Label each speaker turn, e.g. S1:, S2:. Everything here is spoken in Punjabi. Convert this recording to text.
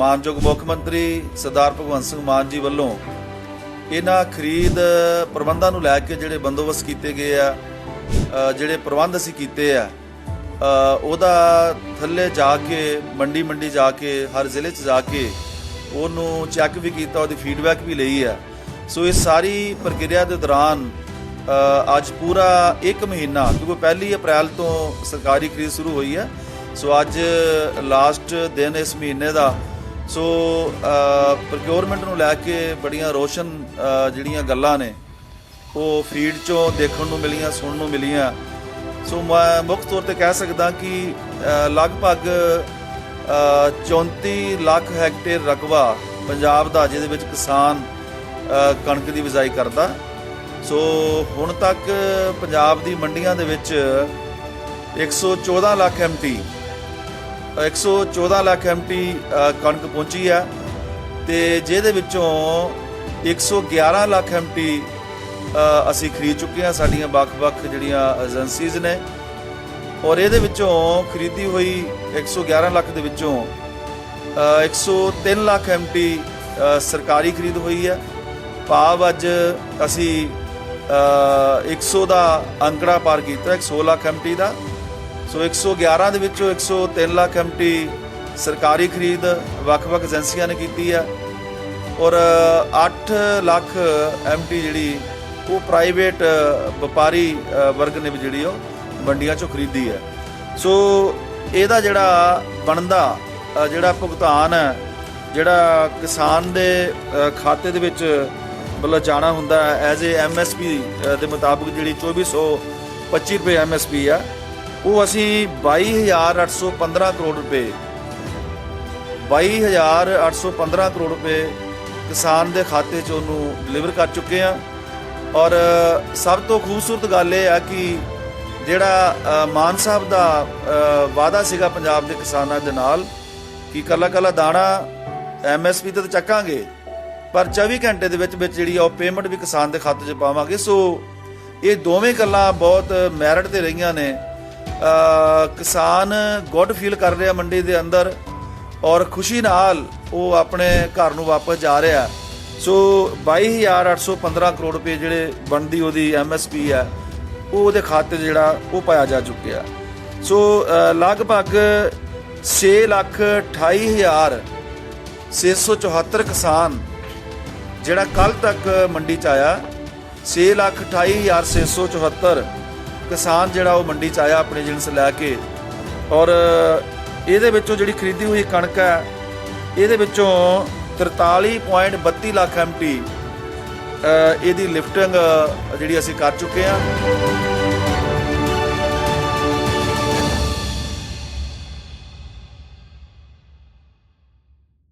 S1: ਮਾਨਯੋਗ ਮੁੱਖ ਮੰਤਰੀ ਸਰਦਾਰ ਭਗਵੰਤ ਸਿੰਘ ਮਾਨ ਜੀ ਵੱਲੋਂ ਇਹਨਾਂ ਖਰੀਦ ਪ੍ਰਬੰਧਾਂ ਨੂੰ ਲੈ ਕੇ ਜਿਹੜੇ ਬੰਦੋਬਸਤ ਕੀਤੇ ਗਏ ਆ ਜਿਹੜੇ ਪ੍ਰਬੰਧ ਅਸੀਂ ਕੀਤੇ ਆ ਉਹਦਾ ਥੱਲੇ ਜਾ ਕੇ, ਮੰਡੀ ਮੰਡੀ ਜਾ ਕੇ, ਹਰ ਜ਼ਿਲ੍ਹੇ 'ਚ ਜਾ ਕੇ ਉਹਨੂੰ ਚੈੱਕ ਵੀ ਕੀਤਾ, ਉਹਦੀ ਫੀਡਬੈਕ ਵੀ ਲਈ ਆ। ਸੋ ਇਹ ਸਾਰੀ ਪ੍ਰਕਿਰਿਆ ਦੇ ਦੌਰਾਨ ਅੱਜ ਪੂਰਾ 1 ਮਹੀਨਾ, ਕਿਉਂਕਿ ਪਹਿਲੀ ਅਪ੍ਰੈਲ ਤੋਂ ਸਰਕਾਰੀ ਖਰੀਦ ਸ਼ੁਰੂ ਹੋਈ ਹੈ ਸੋ ਅੱਜ ਲਾਸਟ ਦਿਨ ਇਸ ਮਹੀਨੇ ਦਾ ਸੋ ਪ੍ਰੋਕਿਉਰਮੈਂਟ uh, ਨੂੰ ਲੈ ਕੇ ਬੜੀਆਂ ਰੋਸ਼ਨ uh, ਜਿਹੜੀਆਂ ਗੱਲਾਂ ਨੇ ਉਹ ਫੀਡ ਚੋਂ ਦੇਖਣ ਨੂੰ ਮਿਲੀਆਂ ਸੁਣਨ ਨੂੰ ਮਿਲੀਆਂ। ਸੋ ਮੈਂ ਮੁੱਖ ਤੌਰ ਤੇ ਕਹਿ ਸਕਦਾ ਕਿ ਲਗਭਗ ਅ, 34 ਲੱਖ ਹੈਕਟੇਅਰ ਰਕਬਾ ਪੰਜਾਬ ਦਾ ਜਿਹਦੇ ਵਿੱਚ ਕਿਸਾਨ ਕਣਕ ਦੀ ਬਿਜਾਈ ਕਰਦਾ। ਸੋ ਹੁਣ ਤੱਕ ਪੰਜਾਬ ਦੀ ਮੰਡੀਆਂ ਦੇ ਵਿੱਚ 114 ਲੱਖ ਐਮਟੀ 114 ਲੱਖ ਐਮਟੀ ਕਣਕ ਪਹੁੰਚੀ ਹੈ ਤੇ ਜਿਹਦੇ ਵਿੱਚੋਂ 111 ਲੱਖ ਐਮਟੀ ਅਸੀਂ ਖਰੀਦ ਚੁੱਕੇ ਹਾਂ। ਸਾਡੀਆਂ ਵੱਖ-ਵੱਖ ਜਿਹੜੀਆਂ ਏਜੰਸੀਜ਼ ਨੇ। ਔਰ ਇਹਦੇ ਵਿੱਚੋਂ ਖਰੀਦੀ ਹੋਈ 111 ਲੱਖ ਦੇ ਵਿੱਚੋਂ ਅ, 103 ਲੱਖ ਐਮਟੀ ਸਰਕਾਰੀ ਖਰੀਦ ਹੋਈ ਹੈ। ਭਾਵ ਅੱਜ ਅਸੀਂ ਅ, 100 ਦਾ ਅੰਕੜਾ ਪਾਰ ਕੀਤਾ 100 ਲੱਖ ਐਮਟੀ ਦਾ। ਸੋ 111 ਦੇ ਵਿੱਚੋਂ 103 ਲੱਖ ਐਮਟੀ ਸਰਕਾਰੀ ਖਰੀਦ ਵੱਖ-ਵੱਖ ਏਜੰਸੀਆਂ ਨੇ ਕੀਤੀ ਹੈ ਔਰ 8 ਲੱਖ ਐਮਟੀ ਜਿਹੜੀ, ਉਹ ਪ੍ਰਾਈਵੇਟ ਵਪਾਰੀ ਵਰਗ ਨੇ ਵੀ ਜਿਹੜੀ ਉਹ ਮੰਡੀਆਂ ਚੋਂ ਖਰੀਦੀ ਹੈ। ਸੋ ਇਹਦਾ ਜਿਹੜਾ ਬਣਦਾ ਜਿਹੜਾ ਭੁਗਤਾਨ ਹੈ, ਜਿਹੜਾ ਕਿਸਾਨ ਦੇ ਖਾਤੇ ਦੇ ਵਿੱਚ ਮਤਲਬ ਜਾਣਾ ਹੁੰਦਾ ਹੈ, ਐਜ਼ ਏ ਐਮਐਸਪੀ ਦੇ ਮੁਤਾਬਕ ਜਿਹੜੀ 2425 ਰੁਪਏ ਐਮਐਸਪੀ ਆ ਉਹ ਅਸੀਂ 22815 ਕਰੋੜ ਰੁਪਏ 22815 ਕਰੋੜ ਰੁਪਏ ਕਿਸਾਨ ਦੇ ਖਾਤੇ 'ਚ ਉਹਨੂੰ ਡਿਲੀਵਰ ਕਰ ਚੁੱਕੇ ਆ ਔਰ, ਸਭ ਤੋਂ ਖੂਬਸੂਰਤ ਗੱਲ ਇਹ ਆ ਕਿ ਜਿਹੜਾ ਮਾਨ ਸਾਹਿਬ ਦਾ ਵਾਅਦਾ ਸੀਗਾ ਪੰਜਾਬ ਦੇ ਕਿਸਾਨਾਂ ਦੇ ਨਾਲ ਕਿ ਕੱਲਾ ਕੱਲਾ ਦਾਣਾ ਐਮਐਸਪੀ ਤੇ ਤਾਂ ਚੱਕਾਂਗੇ, ਪਰ 24 ਘੰਟੇ ਦੇ ਵਿੱਚ ਵਿੱਚ ਜਿਹੜੀ ਆ ਉਹ ਪੇਮੈਂਟ ਵੀ ਕਿਸਾਨ ਦੇ ਖਾਤੇ 'ਚ ਪਾਵਾਂਗੇ। ਸੋ ਇਹ ਦੋਵੇਂ ਗੱਲਾਂ ਬਹੁਤ ਮੈਰਿਟ ਤੇ ਰਹੀਆਂ ਨੇ। ਕਿਸਾਨ ਗੁੱਡ ਫੀਲ ਕਰ ਰਿਹਾ ਮੰਡੀ ਦੇ ਅੰਦਰ ਔਰ ਖੁਸ਼ੀ ਨਾਲ ਉਹ ਆਪਣੇ ਘਰ ਨੂੰ ਵਾਪਸ ਜਾ ਰਿਹਾ। ਸੋ 22815 ਕਰੋੜ ਰੁਪਏ ਜਿਹੜੇ ਬਣਦੀ ਉਹਦੀ ਐਮਐਸਪੀ ਹੈ, ਉਹ ਉਹਦੇ ਖਾਤੇ ਜਿਹੜਾ ਉਹ ਪਾਇਆ ਜਾ ਚੁੱਕਿਆ। ਸੋ ਲਗਭਗ 6 ਲੱਖ 28 ਹਜ਼ਾਰ 674 ਕਿਸਾਨ ਜਿਹੜਾ ਕੱਲ ਤੱਕ ਮੰਡੀ 'ਚ ਆਇਆ 6 ਲੱਖ 28 ਹਜ਼ਾਰ 674 ਕਿਸਾਨ ਜਿਹੜਾ ਉਹ ਮੰਡੀ 'ਚ ਆਇਆ ਆਪਣੇ ਜਿੰਸ ਲੈ ਕੇ ਔਰ ਇਹਦੇ ਵਿੱਚੋਂ ਜਿਹੜੀ ਖਰੀਦੀ ਹੋਈ ਕਣਕ ਹੈ, ਇਹਦੇ ਵਿੱਚੋਂ 43.32 ਲੱਖ ਐਮਟੀ ਇਹਦੀ ਲਿਫਟਿੰਗ ਜਿਹੜੀ ਅਸੀਂ ਕਰ ਚੁੱਕੇ ਹਾਂ।